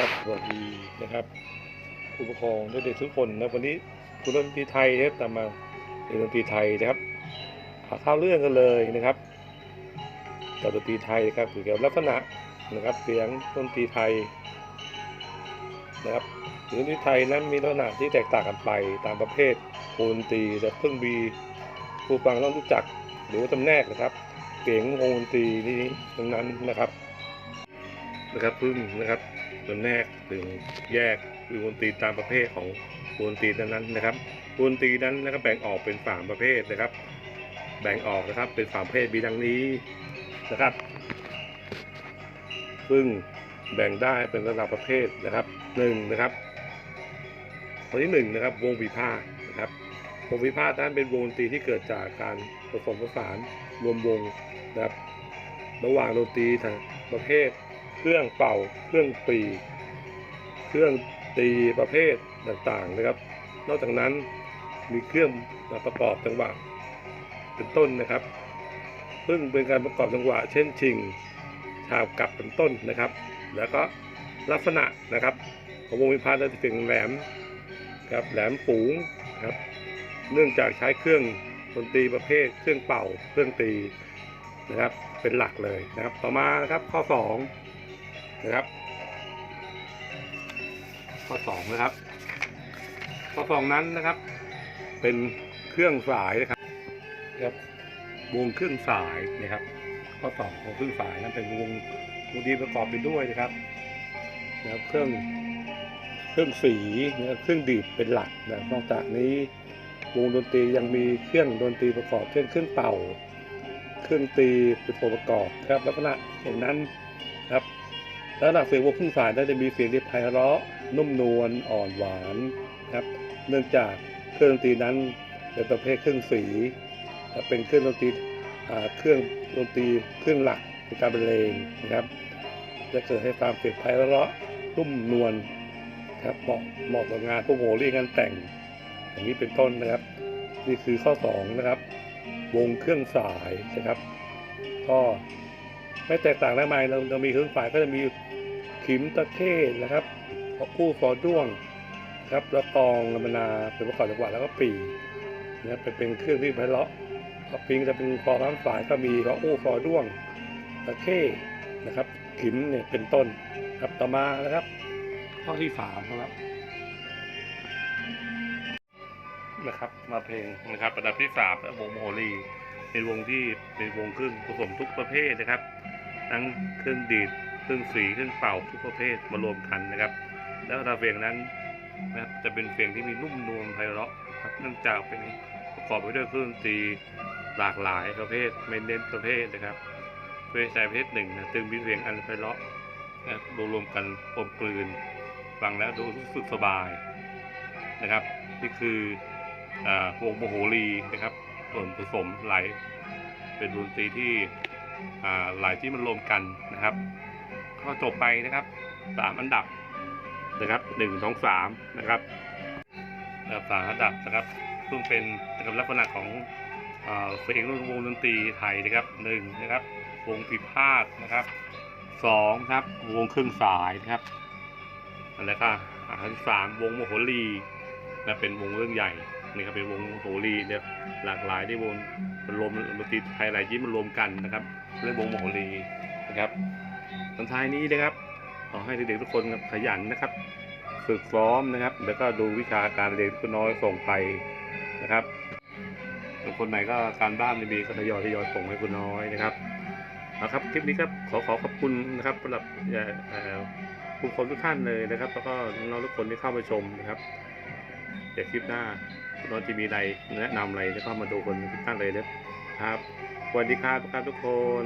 ครับสวัสดีนะครับผู้ปกครองเด็กทุกคนนะวันนี้คุณดนตรีไทยนะครับตามมาเรียนดนตรีไทยนะครับหาเข้าเรื่องกันเลยนะครับกับดนตรีไทยนะครับเกี่ยวกับลักษณะนะครับเสียงดนตรีไทยนะครับดนตรีไทยนั้นมีลักษณะที่แตกต่างกันไปตามประเภทวงดนตรีแต่เพิ่งมีผู้ฟังต้องรู้จักหรือว่าจำแนกนะครับเสียงวงดนตรีนี้ทั้งนั้นนะครับนะครับพึ่งนะครับ จำแนกถึงแยกคือวงดนตรีตามประเภทของวงดนตรีนั้นๆนะครับวงดนตรีนั้นนะครับแบ่งออกเป็นสามประเภทนะครับ แบ่งออกนะครับเป็นสามประเภทมีดังนี้นะครับ ซึ่งแบ่งได้เป็นระดับประเภทนะครับหนึ่งนะครับข้อที่หนึ่งนะครับ วงวิพากษ์นะครับวงวิพากษ์นั้นเป็นวงดนตรีที่เกิดจากการผสมผสานรวมวงนะครับระหว่างดนตรีทางประเภท เครื่องเป่า เครื่องตี เครื่องตีประเภทต่างๆนะครับ นอกจากนั้นมีเครื่องประกอบจังหวะเป็นต้นนะครับ ซึ่งเป็นการประกอบจังหวะ เช่นชิง ฉาบกลับเป็นต้นนะครับ แล้วก็ลักษณะนะครับของวงวิพากษ์จะถึงแหลมครับแหลมสูงครับ เนื่องจากใช้เครื่องดนตรีประเภท เครื่องเป่า เครื่องตีนะครับ เป็นหลักเลยนะครับ ต่อมานะครับข้อสอง นะครับ ข้อสองนะครับ ข้อสองนั้นนะครับ เป็นเครื่องสายนะครับครับวงเครื่องสายนะครับ ข้อสองของเครื่องสายนั้นเป็นวงวงดีประกอบไปด้วยนะครับนะครับเครื่องเครื่องสีนะครับเครื่องดีดเป็นหลักนะนอกจากนี้วงดนตรียังมีเครื่องดนตรีประกอบเช่นเครื่องเป่า เครื่องตีเป็นตัวประกอบครับลักษณะอย่างนั้นครับ แล้วหลักเสียงวงเครื่องสายนั้นจะมีเสียงที่ไพเราะนุ่มนวลอ่อนหวานครับ เนื่องจากเครื่องดนตรีนั้นเป็นประเภทเครื่องสีและเป็นเครื่องดนตรีเครื่องดนตรีเครื่องหลักในการบรรเลงนะครับ จะเกิดให้ความเสียงไพเราะนุ่มนวลครับเหมาะเหมาะกับงานพวกโหรี่งานแต่ง อย่างนี้เป็นต้นนะครับ นี่คือข้อสองนะครับ วงเครื่องสายนะครับ ก็ ไม่แตกต่างได้ไหมเราเรามีเครื่องสายก็จะมีขิมตะเข้นะครับคู่ฟอด้วงครับแล้วกลองลำนาเป็นประกอบจังหวะแล้วก็ปีนะครับเป็นเป็นเครื่องที่ไพเราะถ้าปิงจะเป็นฟอน้ำสายก็มีก็อู้ฟอด้วงตะเข้นะครับ ขิมเนี่ยเป็นต้นครับต่อมานะครับข้อที่สามครับนะครับ มาเพลงนะครับระดับที่สามนะวงโมโหรีเป็นวงที่เป็นวงเครื่องผสมทุกประเภทนะครับ ทั้งเครื่องดีดเครื่องสีเครื่องเป่าทุกประเภทมารวมกันนะครับ แล้วระดับเสียงนั้นนะครับจะเป็นเสียงที่มีนุ่มนวลไพเราะครับเนื่องจากเป็นประกอบไปด้วยเครื่องดนตรีหลากหลายประเภทไม่เน้นประเภทนะครับเพื่อใช้ประเภทหนึ่งนะจึงมีเสียงอันไพเราะนะครับรวมกันกลมกลืนฟังแล้วดูรู้สึกสบายนะครับ นี่คืออ่าวงโมโหรีนะครับ ส่วนผสมไหล เป็นดนตรีที่ หลายที่มันรวมกันนะครับข้อจบไปนะครับสามอันดับนะครับหนึ่งสองสามนะครับนะครับสามอันดับนะครับซึ่งเป็นกับลักษณะของเพลงวงดนตรีไทยนะครับหนึ่งนะครับ วงพิพาทนะครับสองครับวงเครื่องสายนะครับแล้วก็อันที่สามวงโมโหรีนะเป็นวงเรื่องใหญ่ นี่ครับเป็นวงโหรีเนี่ยหลากหลายที่วงมันรวมดนตรีไทยหลายที่มันรวมกันนะครับเรียกวงโหรีนะครับสุดท้ายนี้นะครับขอให้เด็กๆทุกคนขยันนะครับ ฝึกซ้อมนะครับ แล้วก็ดูวิชาการเรียนคุณน้อยส่งไปนะครับคนไหนก็การบ้านม่มีก็ทยอยทยอยส่งให้คุณน้อยนะครับเอาครับคลิปนี้ครับขอขอขอบคุณนะครับสำหรับเอ่อเอ่อผู้คนทุกท่านเลยนะครับ แล้วก็น้องๆทุกคนที่เข้ามาชมนะครับเดี๋ยวคลิปหน้า คุณน้องจะมีอะไรแนะนำอะไรจะเข้ามาดูคนทุกท่านเลยนะครับสวัสดีครับทุกท่านทุกคน